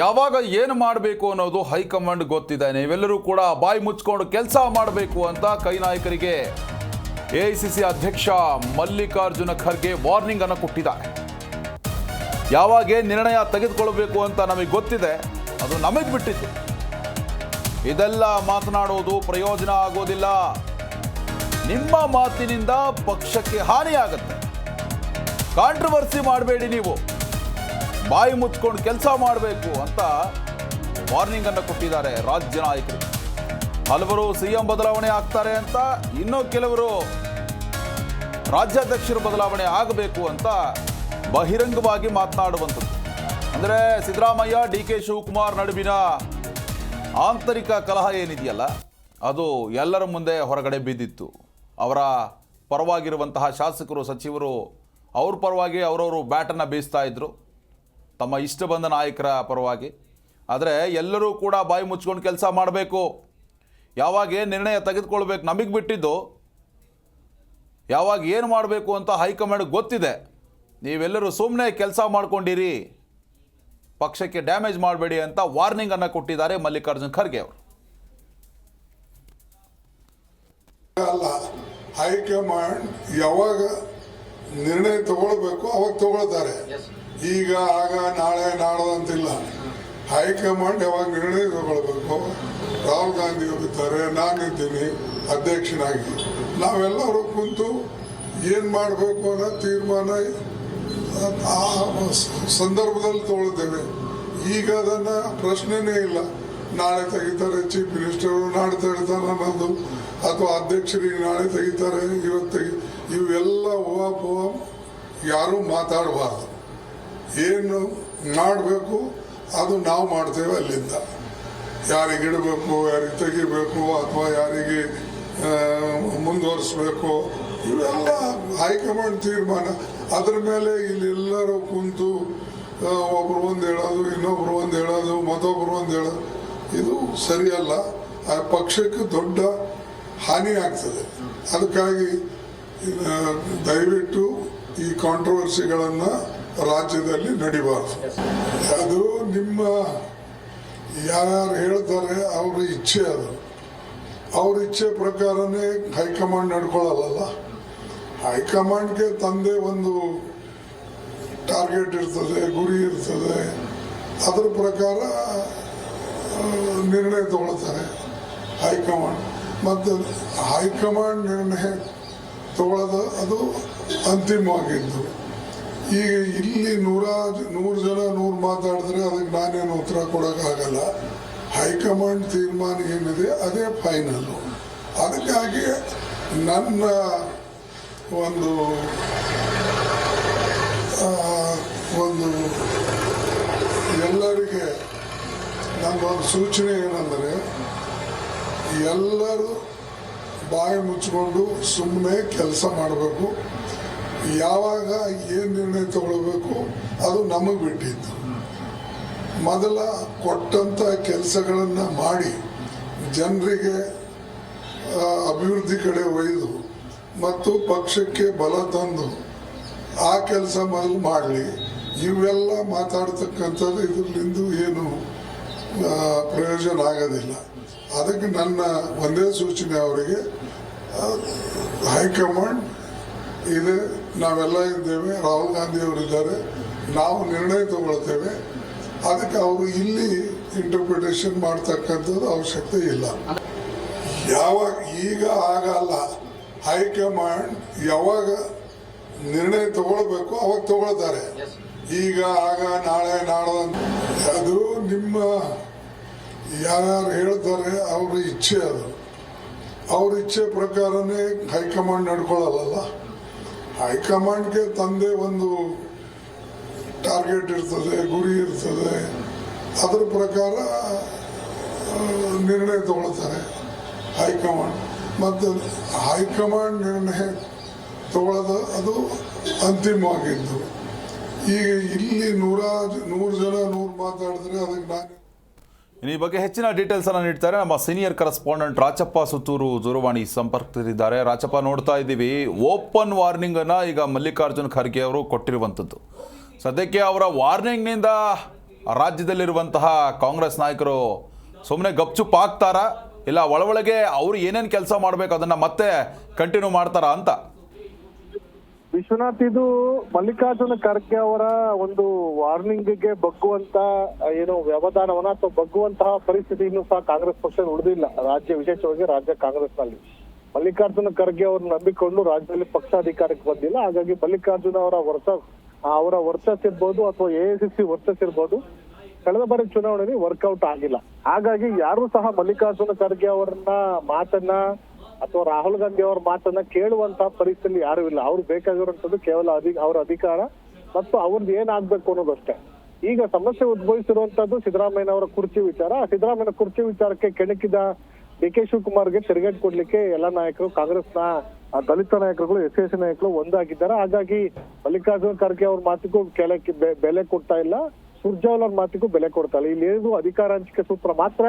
ಯಾವಾಗ ಏನು ಮಾಡಬೇಕು ಅನ್ನೋದು ಹೈಕಮಾಂಡ್ ಗೊತ್ತಿದೆ. ನೀವೆಲ್ಲರೂ ಕೂಡ ಬಾಯಿ ಮುಚ್ಕೊಂಡು ಕೆಲಸ ಮಾಡಬೇಕು ಅಂತ ಕೈ ನಾಯಕರಿಗೆ ಎಐಸಿಸಿ ಅಧ್ಯಕ್ಷ ಮಲ್ಲಿಕಾರ್ಜುನ ಖರ್ಗೆ ವಾರ್ನಿಂಗ್ ಅನ್ನು ಕೊಟ್ಟಿದ್ದಾರೆ. ಯಾವಾಗ ನಿರ್ಣಯ ತೆಗೆದುಕೊಳ್ಬೇಕು ಅಂತ ನಮಗೆ ಗೊತ್ತಿದೆ. ಅದು ನಮಗೆ ಬಿಟ್ಟಿತ್ತು ಇದೆಲ್ಲ ಮಾತನಾಡೋದು ಪ್ರಯೋಜನ ಆಗೋದಿಲ್ಲ. ನಿಮ್ಮ ಮಾತಿನಿಂದ ಪಕ್ಷಕ್ಕೆ ಹಾನಿಯಾಗುತ್ತೆ. ಕಾಂಟ್ರವರ್ಸಿ ಮಾಡಬೇಡಿ ನೀವು. ಬಾಯಿ ಮುಚ್ಕೊಂಡು ಕೆಲಸ ಮಾಡಬೇಕು ಅಂತ ವಾರ್ನಿಂಗ್ ಅನ್ನು ಕೊಟ್ಟಿದ್ದಾರೆ ರಾಜ್ಯ ನಾಯಕರು. ಹಲವರು ಸಿಎಂ ಬದಲಾವಣೆ ಆಗ್ತಾರೆ ಅಂತ ಇನ್ನೂ ಕೆಲವರು ರಾಜ್ಯಾಧ್ಯಕ್ಷರು ಬದಲಾವಣೆ ಆಗಬೇಕು ಅಂತ ಬಹಿರಂಗವಾಗಿ ಮಾತನಾಡುವಂಥದ್ದು. ಅಂದರೆ ಸಿದ್ದರಾಮಯ್ಯ, ಡಿ ಕೆ ಶಿವಕುಮಾರ್ ನಡುವಿನ ಆಂತರಿಕ ಕಲಹ ಏನಿದೆಯಲ್ಲ, ಅದು ಎಲ್ಲರ ಮುಂದೆ ಹೊರಗಡೆ ಬಿದ್ದಿತ್ತು. ಅವರ ಪರವಾಗಿರುವಂತಹ ಶಾಸಕರು, ಸಚಿವರು ಅವ್ರ ಪರವಾಗಿ ಅವರವರು ಬ್ಯಾಟನ್ನು ಬೀಸ್ತಾ ಇದ್ರು. ತಮ್ಮ ಇಷ್ಟ ಬಂದ ನಾಯಕರ ಪರವಾಗಿ. ಆದರೆ ಎಲ್ಲರೂ ಕೂಡ ಬಾಯಿ ಮುಚ್ಕೊಂಡು ಕೆಲಸ ಮಾಡಬೇಕು. ಯಾವಾಗ ಏನು ನಿರ್ಣಯ ತೆಗೆದುಕೊಳ್ಬೇಕು ನಮಗೆ ಬಿಟ್ಟಿದ್ದು. ಯಾವಾಗ ಏನು ಮಾಡಬೇಕು ಅಂತ ಹೈಕಮಾಂಡ್ ಗೊತ್ತಿದೆ. ನೀವೆಲ್ಲರೂ ಸುಮ್ಮನೆ ಕೆಲಸ ಮಾಡ್ಕೊಂಡಿರಿ. ಪಕ್ಷಕ್ಕೆ ಡ್ಯಾಮೇಜ್ ಮಾಡಬೇಡಿ ಅಂತ ವಾರ್ನಿಂಗನ್ನು ಕೊಟ್ಟಿದ್ದಾರೆ ಮಲ್ಲಿಕಾರ್ಜುನ್ ಖರ್ಗೆ ಅವರು. ಅಲ್ಲ ಹೈಕಮಾಂಡ್ ಯಾವಾಗ ನಿರ್ಣಯ ತಗೊಳ್ಬೇಕು ಅವಾಗ ತಗೊಳ್ತಾರೆ. ಈಗ ಆಗ ನಾಳೆ ನಾಡದಂತಿಲ್ಲ ಹೈಕಮಾಂಡ್ ಯಾವಾಗ ನಿರ್ಣಯ ತಗೊಳ್ಬೇಕು? ರಾಹುಲ್ ಗಾಂಧಿ ನಾನು ನಾನಿದ್ದೀನಿ ಅಧ್ಯಕ್ಷನಾಗಿ. ನಾವೆಲ್ಲರೂ ಕುಂತು ಏನು ಮಾಡಬೇಕು ಅನ್ನೋ ತೀರ್ಮಾನ ಆ ಸಂದರ್ಭದಲ್ಲಿ ತೊಗೊಳ್ತೇವೆ. ಈಗ ಅದನ್ನ ಪ್ರಶ್ನೆನೇ ಇಲ್ಲ. ನಾಳೆ ತೆಗಿತಾರೆ ಚೀಫ್ ಮಿನಿಸ್ಟರು, ನಾಳೆ ತೆಗಿತಾರೆ ಅನ್ನೋದು ಅಥವಾ ಅಧ್ಯಕ್ಷರಿಗೆ ನಾಳೆ ತೆಗಿತಾರೆ, ಇವತ್ತು ಇವೆಲ್ಲ ಊಹಾಪೋಹ ಯಾರೂ ಮಾತಾಡಬಾರ್ದು. ಏನು ಮಾಡಬೇಕು, ಅದು ನಾವು ಮಾಡ್ತೇವೆ ಅಲ್ಲಿಂದ. ಯಾರಿಗೆ ಇಡಬೇಕು, ಯಾರಿಗೆ ತೆಗಿಬೇಕು, ಅಥವಾ ಯಾರಿಗೆ ಮುಂದುವರಿಸಬೇಕು, ಇವೆಲ್ಲ ಹೈಕಮಾಂಡ್ ತೀರ್ಮಾನ. ಅದ್ರ ಮೇಲೆ ಇಲ್ಲಿ ಎಲ್ಲರೂ ಕುಂತು ಒಬ್ರು ಒಂದು ಹೇಳೋದು, ಇನ್ನೊಬ್ರು ಒಂದು ಹೇಳೋದು, ಮತ್ತೊಬ್ರು ಒಂದು ಹೇಳೋದು. ಇದು ಸರಿಯಲ್ಲ. ಆ ಪಕ್ಷಕ್ಕೆ ದೊಡ್ಡ ಹಾನಿ ಆಗ್ತದೆ. ಅದಕ್ಕಾಗಿ ದಯವಿಟ್ಟು ಈ ಕಾಂಟ್ರವರ್ಸಿಗಳನ್ನು ರಾಜ್ಯದಲ್ಲಿ ನಡಿಬಾರ್ದು. ಅದು ನಿಮ್ಮ ಯಾರ್ಯಾರು ಹೇಳ್ತಾರೆ ಅವ್ರ ಇಚ್ಛೆ ಅದು. ಅವ್ರ ಇಚ್ಛೆ ಪ್ರಕಾರನೇ ಹೈಕಮಾಂಡ್ ನಡ್ಕೊಳ್ಳಲ್ಲ ಹೈಕಮಾಂಡ್ಗೆ ತಂದೆ ಒಂದು ಟಾರ್ಗೆಟ್ ಇರ್ತದೆ ಗುರಿ ಇರ್ತದೆ. ಅದ್ರ ಪ್ರಕಾರ ನಿರ್ಣಯ ತಗೊಳ್ತಾರೆ ಹೈಕಮಾಂಡ್. ಮತ್ತು ಹೈಕಮಾಂಡ್ ನಿರ್ಣಯ ತಗೊಳ್ಳೋದು ಅದು ಅಂತಿಮವಾಗಿದ್ದು. ಈಗ ಇಲ್ಲಿ ನೂರ ನೂರು ಜನ ನೂರು ಮಾತಾಡಿದ್ರೆ ಅದಕ್ಕೆ ನಾನೇನು ಉತ್ತರ ಕೊಡೋಕ್ಕಾಗಲ್ಲ. ಹೈಕಮಾಂಡ್ ತೀರ್ಮಾನ ಏನಿದೆ ಅದೇ ಫೈನಲ್ಲು ಅದಕ್ಕಾಗಿ ನನ್ನ ಒಂದು ಒಂದು ಎಲ್ಲರಿಗೆ ನನ್ನೊಂದು ಸೂಚನೆ ಏನಂದರೆ, ಎಲ್ಲರೂ ಬಾಯಿ ಮುಚ್ಚಿಕೊಂಡು ಸುಮ್ಮನೆ ಕೆಲಸ ಮಾಡಬೇಕು. ಯಾವಾಗ ಏನು ನಿರ್ಣಯ ತಗೊಳ್ಬೇಕು, ಅದು ನಮಗೆ ಬಿಟ್ಟಿದ್ದು. ಮೊದಲ ಕೊಟ್ಟಂಥ ಕೆಲಸಗಳನ್ನು ಮಾಡಿ ಜನರಿಗೆ ಅಭಿವೃದ್ಧಿ ಕಡೆ ಒಯ್ದು ಮತ್ತು ಪಕ್ಷಕ್ಕೆ ಬಲ ತಂದು ಆ ಕೆಲಸ ಮೊದಲು ಮಾಡಲಿ. ಇವೆಲ್ಲ ಮಾತಾಡ್ತಕ್ಕಂಥದ್ದು ಇದರಿಂದ ಏನು ಪ್ರಯೋಜನ ಆಗೋದಿಲ್ಲ. ಅದಕ್ಕೆ ನನ್ನ ಒಂದೇ ಸೂಚನೆ ಅವರಿಗೆ ಹೈಕಮಾಂಡ್ ಇದೆ ನಾವೆಲ್ಲ ಇದ್ದೇವೆ, ರಾಹುಲ್ ಗಾಂಧಿ ಅವರಿದ್ದಾರೆ ನಾವು ನಿರ್ಣಯ ತಗೊಳ್ತೇವೆ. ಅದಕ್ಕೆ ಅವರು ಇಲ್ಲಿ ಇಂಟರ್ಪ್ರಿಟೇಷನ್ ಮಾಡ್ತಕ್ಕಂಥದ್ದು ಅವಶ್ಯಕತೆ ಇಲ್ಲ. ಯಾವಾಗ ಈಗ ಆಗಲ್ಲ. ಹೈಕಮಾಂಡ್ ಯಾವಾಗ ನಿರ್ಣಯ ತಗೊಳ್ಬೇಕು, ಅವಾಗ ತಗೊಳ್ತಾರೆ. ಈಗ ಆಗ, ನಾಳೆ ನಾಳೆ ಅದು ನಿಮ್ಮ ಯಾರ್ಯಾರು ಹೇಳ್ತಾರೆ, ಅವ್ರ ಇಚ್ಛೆ ಅದು. ಅವ್ರ ಇಚ್ಛೆ ಪ್ರಕಾರನೇ ಹೈಕಮಾಂಡ್ ನಡ್ಕೊಳ್ಳಲ್ಲ ಹೈಕಮಾಂಡ್ಗೆ ತಂದೆ ಒಂದು ಟಾರ್ಗೆಟ್ ಇರ್ತದೆ, ಗುರಿ ಇರ್ತದೆ. ಅದ್ರ ಪ್ರಕಾರ ನಿರ್ಣಯ ತಗೊಳ್ತಾರೆ ಹೈಕಮಾಂಡ್. ಮತ್ತು ಹೈಕಮಾಂಡ್ ನಿರ್ಣಯ ತಗೊಳ್ಳೋದು ಅದು ಅಂತಿಮವಾಗಿದ್ದು. ಈಗ ಇಲ್ಲಿ ನೂರ, ನೂರು ಜನ ನೂರು ಮಾತಾಡಿದ್ರೆ ಅದಕ್ಕೆ ನಾನು ಈ ಬಗ್ಗೆ ಹೆಚ್ಚಿನ ಡೀಟೇಲ್ಸ್ ಅನ್ನು ನೀಡ್ತಾರೆ. ನಮ್ಮ ಸೀನಿಯರ್ ಕರೆಸ್ಪಾಂಡೆಂಟ್ ರಾಚಪ್ಪ ಸುತ್ತೂರು ದೂರವಾಣಿ ಸಂಪರ್ಕದಲ್ಲಿದ್ದಾರೆ. ರಾಚಪ್ಪ, ನೋಡ್ತಾ ಇದ್ದೀವಿ. ಓಪನ್ ವಾರ್ನಿಂಗ್ ಅನ್ನ ಈಗ ಮಲ್ಲಿಕಾರ್ಜುನ್ ಖರ್ಗೆ ಅವರು ಕೊಟ್ಟಿರುವಂಥದ್ದು. ಸದ್ಯಕ್ಕೆ ಅವರ ವಾರ್ನಿಂಗ್ನಿಂದ ರಾಜ್ಯದಲ್ಲಿರುವಂತಹ ಕಾಂಗ್ರೆಸ್ ನಾಯಕರು ಸುಮ್ಮನೆ ಗಪ್ಚುಪ್ ಆಗ್ತಾರಾ? ಇಲ್ಲ ಒಳಗೆ ಅವರು ಏನೇನು ಕೆಲಸ ಮಾಡಬೇಕು ಅದನ್ನು ಮತ್ತೆ ಕಂಟಿನ್ಯೂ ಮಾಡ್ತಾರಾ ಅಂತ? ವಿಶ್ವನಾಥ್ ಇದು ಮಲ್ಲಿಕಾರ್ಜುನ ಖರ್ಗೆ ಅವರ ಒಂದು ವಾರ್ನಿಂಗ್ಗೆ ಬಗ್ಗುವಂತ ಆ, ಏನು ವ್ಯವಧಾನವನ್ನ ಅಥವಾ ಬಗ್ಗುವಂತಹ ಪರಿಸ್ಥಿತಿ ಇನ್ನೂ ಸಹ ಕಾಂಗ್ರೆಸ್ ಪಕ್ಷ ಉಳಿದಿಲ್ಲ. ರಾಜ್ಯ ವಿಶೇಷವಾಗಿ ರಾಜ್ಯ ಕಾಂಗ್ರೆಸ್ನಲ್ಲಿ. ಮಲ್ಲಿಕಾರ್ಜುನ ಖರ್ಗೆ ಅವ್ರನ್ನ ನಂಬಿಕೊಂಡು ರಾಜ್ಯದಲ್ಲಿ ಪಕ್ಷ ಅಧಿಕಾರಕ್ಕೆ ಬಂದಿಲ್ಲ. ಹಾಗಾಗಿ ಮಲ್ಲಿಕಾರ್ಜುನ ಅವರ ವರ್ಷ ಅವರ ವರ್ಚಸ್ ಇರ್ಬೋದು ಅಥವಾ ಎ ಸಿ ವರ್ಚಸ್ ಇರ್ಬೋದು ಕಳೆದ ಬಾರಿ ಚುನಾವಣೆಯಲ್ಲಿ ವರ್ಕೌಟ್ ಆಗಿಲ್ಲ. ಹಾಗಾಗಿ ಯಾರು ಸಹ ಮಲ್ಲಿಕಾರ್ಜುನ ಖರ್ಗೆ ಅವರನ್ನ ಮಾತನ್ನ ಅಥವಾ ರಾಹುಲ್ ಗಾಂಧಿ ಅವ್ರ ಮಾತನ್ನ ಕೇಳುವಂತಹ ಪರಿಸ್ಥಿತಿ ಯಾರು ಇಲ್ಲ. ಅವ್ರು ಬೇಕಾಗಿರುವಂತದ್ದು ಕೇವಲ ಅಧಿ, ಅವರ ಅಧಿಕಾರ ಮತ್ತು ಅವ್ರದ್ದು ಏನಾಗ್ಬೇಕು ಅನ್ನೋದಷ್ಟೇ. ಈಗ ಸಮಸ್ಯೆ ಉದ್ಭವಿಸಿರುವಂತದ್ದು ಸಿದ್ದರಾಮಯ್ಯನವರ ಕುರ್ಚಿ ವಿಚಾರ. ಸಿದ್ದರಾಮಯ್ಯ ಕುರ್ಚಿ ವಿಚಾರಕ್ಕೆ ಕೆಣಕಿದ ಡಿ ಕೆ ಶಿವಕುಮಾರ್ಗೆ ತಿರುಗೇಟ್ ಕೊಡ್ಲಿಕ್ಕೆ ಎಲ್ಲ ನಾಯಕರು, ಕಾಂಗ್ರೆಸ್ನ ದಲಿತ ನಾಯಕರುಗಳು, ಎಸ್ ಎಸ್ ನಾಯಕರು ಒಂದಾಗಿದ್ದಾರೆ. ಹಾಗಾಗಿ ಮಲ್ಲಿಕಾರ್ಜುನ ಖರ್ಗೆ ಅವ್ರ ಮಾತಿಗೂ ಕೆಳಕ್ಕೆ ಬೆಲೆ ಕೊಡ್ತಾ ಇಲ್ಲ. ಸುರ್ಜಾವಲ್ ಅವ್ರ ಮಾತಿಗೂ ಬೆಲೆ ಕೊಡ್ತಾ ಇಲ್ಲ. ಇಲ್ಲಿ ಅಧಿಕಾರ ಹಂಚಿಕೆ ಸೂತ್ರ ಮಾತ್ರ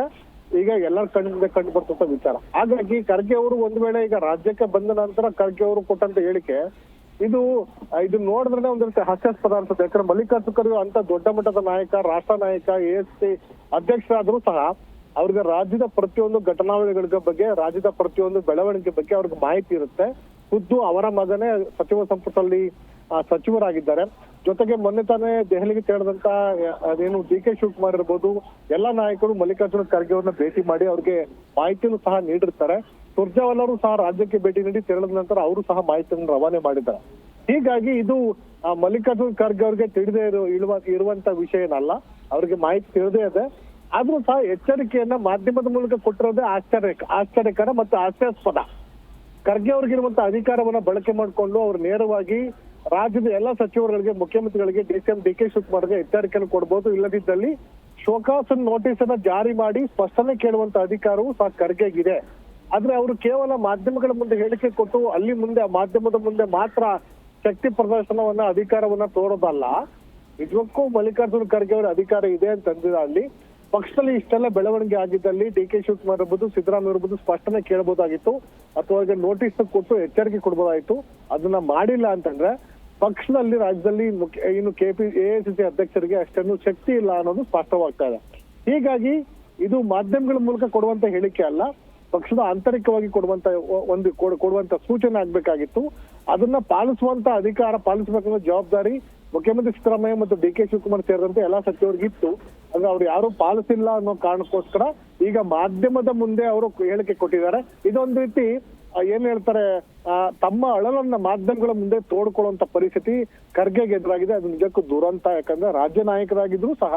ಈಗ ಎಲ್ಲರ ಕಣ್ಣಿಂದ ಕಂಡು ಬರ್ತಂತ ವಿಚಾರ. ಹಾಗಾಗಿ ಖರ್ಗೆ ಅವರು ಒಂದ್ ವೇಳೆ ಈಗ ರಾಜ್ಯಕ್ಕೆ ಬಂದ ನಂತರ ಖರ್ಗೆ ಅವರು ಕೊಟ್ಟಂತ ಹೇಳಿಕೆ, ಇದು ಇದು ನೋಡಿದ್ರೆ ಒಂದ್ ರೀತಿ ಹಾಸ್ಯಾಸ್ಪದ ಅನ್ಸುತ್ತೆ. ಯಾಕಂದ್ರೆ ಮಲ್ಲಿಕಾರ್ಜುನ ಖರ್ಗೆ ಅಂತ ದೊಡ್ಡ ಮಟ್ಟದ ನಾಯಕ, ರಾಷ್ಟ್ರ ನಾಯಕ ಎ ಎಸ್ ಸಿ ಅಧ್ಯಕ್ಷರಾದ್ರೂ ಸಹ ಅವ್ರಿಗೆ ರಾಜ್ಯದ ಪ್ರತಿಯೊಂದು ಘಟನಾವಳಿಗಳ ಬಗ್ಗೆ, ರಾಜ್ಯದ ಪ್ರತಿಯೊಂದು ಬೆಳವಣಿಗೆ ಬಗ್ಗೆ ಅವ್ರಿಗೆ ಮಾಹಿತಿ ಇರುತ್ತೆ. ಖುದ್ದು ಅವರ ಮಗನೇ ಸಚಿವ ಸಂಪುಟದಲ್ಲಿ ಸಚಿವರಾಗಿದ್ದಾರೆ. ಜೊತೆಗೆ ಮೊನ್ನೆ ತಾನೇ ದೆಹಲಿಗೆ ತೆರಳಿದಂತ ಅದೇನು ಡಿ ಕೆ ಶಿವಕುಮಾರ್ ಇರ್ಬೋದು, ಎಲ್ಲಾ ನಾಯಕರು ಮಲ್ಲಿಕಾರ್ಜುನ ಖರ್ಗೆ ಅವ್ರನ್ನ ಭೇಟಿ ಮಾಡಿ ಅವ್ರಿಗೆ ಮಾಹಿತಿಯನ್ನು ಸಹ ನೀಡಿರ್ತಾರೆ. ಸುರ್ಜಾವಾಲ್ ಸಹ ರಾಜ್ಯಕ್ಕೆ ಭೇಟಿ ನೀಡಿ ತೆರಳಿದ ನಂತರ ಅವರು ಸಹ ಮಾಹಿತಿಯನ್ನು ರವಾನೆ ಮಾಡಿದ್ದಾರೆ. ಹೀಗಾಗಿ ಇದು ಮಲ್ಲಿಕಾರ್ಜುನ್ ಖರ್ಗೆ ಅವ್ರಿಗೆ ತಿಳಿದೇ ಇಳುವ, ಇರುವಂತ ವಿಷಯ ಏನಲ್ಲ. ಅವ್ರಿಗೆ ಮಾಹಿತಿ ತಿಳಿದೇ ಇದೆ. ಆದ್ರೂ ಸಹ ಎಚ್ಚರಿಕೆಯನ್ನ ಮಾಧ್ಯಮದ ಮೂಲಕ ಕೊಟ್ಟಿರೋದೇ ಆಶ್ಚರ್ಯ, ಆಶ್ಚರ್ಯಕರ ಮತ್ತು ಹಾಸ್ಯಾಸ್ಪದ. ಖರ್ಗೆ ಅವ್ರಿಗಿರುವಂತ ಅಧಿಕಾರವನ್ನ ಬಳಕೆ ಮಾಡಿಕೊಂಡು ಅವ್ರು ನೇರವಾಗಿ ರಾಜ್ಯದ ಎಲ್ಲ ಸಚಿವರುಗಳಿಗೆ, ಮುಖ್ಯಮಂತ್ರಿಗಳಿಗೆ, D C M, D K ಶಿವಕುಮಾರ್ಗೆ ಎಚ್ಚರಿಕೆಯನ್ನು ಕೊಡಬಹುದು ಇಲ್ಲದಿದ್ದಲ್ಲಿ ಶೋಕಾಸ್ ನೋಟಿಸ್ ಅನ್ನ ಜಾರಿ ಮಾಡಿ ಸ್ಪಷ್ಟನೆ ಕೇಳುವಂತ ಅಧಿಕಾರವು ಸಹ ಖರ್ಗೆಗಿದೆ. ಆದ್ರೆ ಅವರು ಕೇವಲ ಮಾಧ್ಯಮಗಳ ಮುಂದೆ ಹೇಳಿಕೆ ಕೊಟ್ಟು ಅಲ್ಲಿ ಮುಂದೆ, ಆ ಮಾಧ್ಯಮದ ಮುಂದೆ ಮಾತ್ರ ಶಕ್ತಿ ಪ್ರದರ್ಶನವನ್ನ, ಅಧಿಕಾರವನ್ನ ತೋರೋದಲ್ಲ. ನಿಜಕ್ಕೂ ಮಲ್ಲಿಕಾರ್ಜುನ ಖರ್ಗೆ ಅವರ ಅಧಿಕಾರ ಇದೆ ಅಂತಂದಿದ ಅಲ್ಲಿ. ಪಕ್ಷದಲ್ಲಿ ಇಷ್ಟೆಲ್ಲ ಬೆಳವಣಿಗೆ ಆಗಿದ್ದಲ್ಲಿ ಡಿ ಕೆ ಶಿವಕುಮಾರ್ ಇರ್ಬೋದು ಸಿದ್ದರಾಮಯ್ಯ ಇರ್ಬೋದು ಸ್ಪಷ್ಟನೆ ಕೇಳಬಹುದಾಗಿತ್ತು. ಅಥವಾ ನೋಟಿಸ್ ಕೊಟ್ಟು ಎಚ್ಚರಿಕೆ ಕೊಡ್ಬೋದಾಗಿತ್ತು. ಅದನ್ನ ಮಾಡಿಲ್ಲ ಅಂತಂದ್ರೆ ಪಕ್ಷದಲ್ಲಿ ರಾಜ್ಯದಲ್ಲಿ ಮುಖ್ಯ, ಇನ್ನು ಕೆಪಿ ಎಐಸಿಸಿ ಅಧ್ಯಕ್ಷರಿಗೆ ಅಷ್ಟೊಂದು ಶಕ್ತಿ ಇಲ್ಲ ಅನ್ನೋದು ಸ್ಪಷ್ಟವಾಗ್ತಾ ಇದೆ. ಹೀಗಾಗಿ ಇದು ಮಾಧ್ಯಮಗಳ ಮೂಲಕ ಕೊಡುವಂತ ಹೇಳಿಕೆ ಅಲ್ಲ, ಪಕ್ಷದ ಆಂತರಿಕವಾಗಿ ಕೊಡುವಂತ ಒಂದು ಕೊಡ್- ಕೊಡುವಂತ ಸೂಚನೆ ಆಗ್ಬೇಕಾಗಿತ್ತು. ಅದನ್ನ ಪಾಲಿಸುವಂತ ಅಧಿಕಾರ ಪಾಲಿಸಬೇಕಾದ ಜವಾಬ್ದಾರಿ ಮುಖ್ಯಮಂತ್ರಿ ಸಿದ್ದರಾಮಯ್ಯ ಮತ್ತು ಡಿ ಕೆ ಶಿವಕುಮಾರ್ ಸೇರಿದಂತೆ ಎಲ್ಲಾ ಸಚಿವರಿಗಿತ್ತು ಅಂದ್ರೆ ಅವ್ರು ಯಾರು ಪಾಲಿಸಿಲ್ಲ ಅನ್ನೋ ಕಾರಣಕ್ಕೋಸ್ಕರ ಈಗ ಮಾಧ್ಯಮದ ಮುಂದೆ ಅವರು ಹೇಳಿಕೆ ಕೊಟ್ಟಿದ್ದಾರೆ. ಇದೊಂದು ರೀತಿ ಏನ್ ಹೇಳ್ತಾರೆ ತಮ್ಮ ಅಳಲನ್ನ ಮಾಧ್ಯಮಗಳ ಮುಂದೆ ತೋಡ್ಕೊಳ್ಳುವಂತ ಪರಿಸ್ಥಿತಿ ಖರ್ಗೆಗೆ ಎದುರಾಗಿದೆ. ಅದು ನಿಜಕ್ಕೂ ದುರಂತ. ಯಾಕಂದ್ರೆ ರಾಜ್ಯ ನಾಯಕರಾಗಿದ್ರು ಸಹ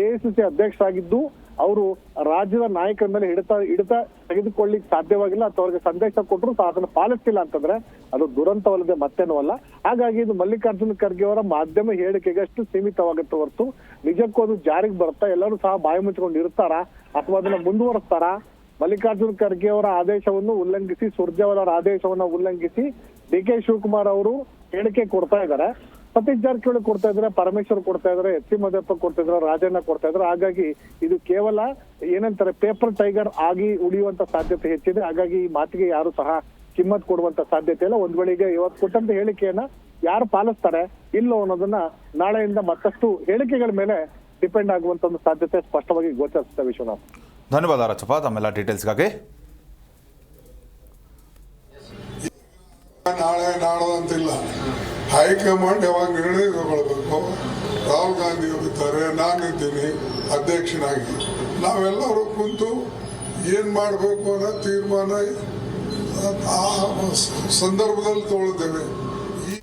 ಎಐಸಿಸಿ ಅಧ್ಯಕ್ಷರಾಗಿದ್ದು ಅವರು ರಾಜ್ಯದ ನಾಯಕರ ಮೇಲೆ ಹಿಡಿತ ಹಿಡಿತ ತೆಗೆದುಕೊಳ್ಳಿಕ್ ಸಾಧ್ಯವಾಗಿಲ್ಲ ಅಥವಾ ಅವ್ರಿಗೆ ಸಂದೇಶ ಕೊಟ್ಟರು ಸಹ ಅದನ್ನು ಪಾಲಿಸ್ತಿಲ್ಲ ಅಂತಂದ್ರೆ ಅದು ದುರಂತವಲ್ಲದೆ ಮತ್ತೇನೂ ಅಲ್ಲ ಹಾಗಾಗಿ ಇದು ಮಲ್ಲಿಕಾರ್ಜುನ ಖರ್ಗೆ ಅವರ ಮಾಧ್ಯಮ ಹೇಳಿಕೆಗಷ್ಟು ಸೀಮಿತವಾಗುತ್ತೆ ಹೊರತು ನಿಜಕ್ಕೂ ಅದು ಜಾರಿಗೆ ಬರುತ್ತಾ ಎಲ್ಲರೂ ಸಹ ಬಾಯಿ ಮುಚ್ಕೊಂಡು ಇರ್ತಾರಾ ಅಥವಾ ಅದನ್ನ ಮುಂದುವರಿಸ್ತಾರಾ? ಮಲ್ಲಿಕಾರ್ಜುನ ಖರ್ಗೆ ಅವರ ಆದೇಶವನ್ನು ಉಲ್ಲಂಘಿಸಿ ಸುರ್ಜೇವಾಲ ಅವರ ಆದೇಶವನ್ನ ಉಲ್ಲಂಘಿಸಿ ಡಿ ಕೆ ಶಿವಕುಮಾರ್ ಅವರು ಹೇಳಿಕೆ ಕೊಡ್ತಾ ಇದ್ದಾರೆ. ಸತೀಶ್ ಜಾರಕಿಹೊಳಿ ಕೊಡ್ತಾ ಇದ್ದಾರೆ, ಪರಮೇಶ್ವರ್ ಕೊಡ್ತಾ ಇದ್ರೆ ಎಚ್ ಸಿ ಮದಪ್ಪ ಕೊಡ್ತಾ ಇದ್ರೆ ರಾಜಣ್ಣ ಕೊಡ್ತಾ ಇದ್ರು ಹಾಗಾಗಿ ಇದು ಕೇವಲ ಏನಂತಾರೆ, ಪೇಪರ್ ಟೈಗರ್ ಆಗಿ ಉಳಿಯುವಂತ ಸಾಧ್ಯತೆ ಹೆಚ್ಚಿದೆ. ಹಾಗಾಗಿ ಈ ಮಾತಿಗೆ ಯಾರು ಸಹ ಕಿಮ್ಮತ್ ಕೊಡುವಂತ ಸಾಧ್ಯತೆ ಇಲ್ಲ. ಒಂದ್ ವೇಳೆಗೆ ಇವತ್ತು ಕೊಟ್ಟಂತ ಹೇಳಿಕೆಯನ್ನ ಯಾರು ಪಾಲಿಸ್ತಾರೆ, ಇಲ್ಲೋ ಅನ್ನೋದನ್ನ ನಾಳೆಯಿಂದ ಮತ್ತಷ್ಟು ಹೇಳಿಕೆಗಳ ಮೇಲೆ ಡಿಪೆಂಡ್ ಆಗುವಂತ ಒಂದು ಸಾಧ್ಯತೆ ಸ್ಪಷ್ಟವಾಗಿ ಗೋಚರಿಸುತ್ತೆ ವಿಶ್ವನಾಥ್. ಧನ್ಯವಾದ ರಚಪ್ಪ ತಮ್ಮೆಲ್ಲ ಡೀಟೇಲ್ಸ್ಗಾಗಿ. ನಾಳೆ ನಾಡದಂತಿಲ್ಲ ಹೈಕಮಾಂಡ್ ಯಾವಾಗ ನಿರ್ಣಯ ತಗೊಳ್ಬೇಕು? ರಾಹುಲ್ ಗಾಂಧಿ ಇರ್ತಾರೆ ನಾನಿದ್ದೀನಿ ಅಧ್ಯಕ್ಷನಾಗಿ. ನಾವೆಲ್ಲರೂ ಕುಂತು ಏನು ಮಾಡಬೇಕು ಅನ್ನೋ ತೀರ್ಮಾನ ಆ ಸಂದರ್ಭದಲ್ಲಿ ತಗೊಳ್ತೇವೆ. ಈ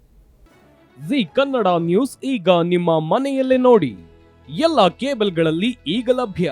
ಜಿ ಕನ್ನಡ ನ್ಯೂಸ್ ಈಗ ನಿಮ್ಮ ಮನೆಯಲ್ಲೇ ನೋಡಿ. ಎಲ್ಲ ಕೇಬಲ್ಗಳಲ್ಲಿ ಈಗ ಲಭ್ಯ.